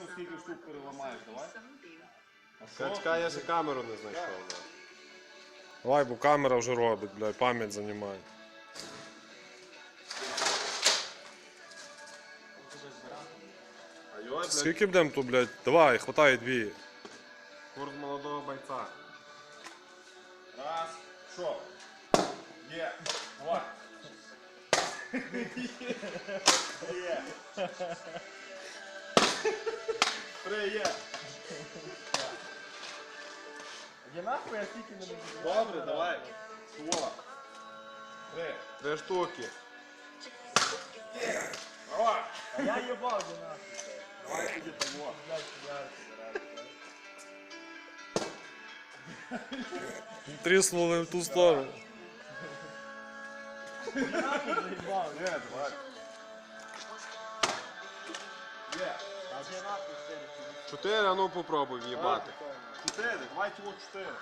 хвилину скільки штук переламаєш, давай. Чекай, я ще камеру не знайшов. да. Давай, бо камера вже робить, блядь, пам'ять займає. А йой, блядь, Скільки будемо тут, блядь? Давай, хватай дві. курс молодого бойця. Раз, що? Є. Два. Є. Три є. Я нахуй, я стільки не можу. Добре, давай. Ствола. Три. Три штуки. Давай. А я їбав, я нахуй. Давай тоді того. Блядь, ярко, Тріснули в ту сторону. Я нахуй заїбав. Є, давай. Є. А я нахуй стереться. Чотири, а ну попробуй в'їбати. Чотири, давай ті от чотири.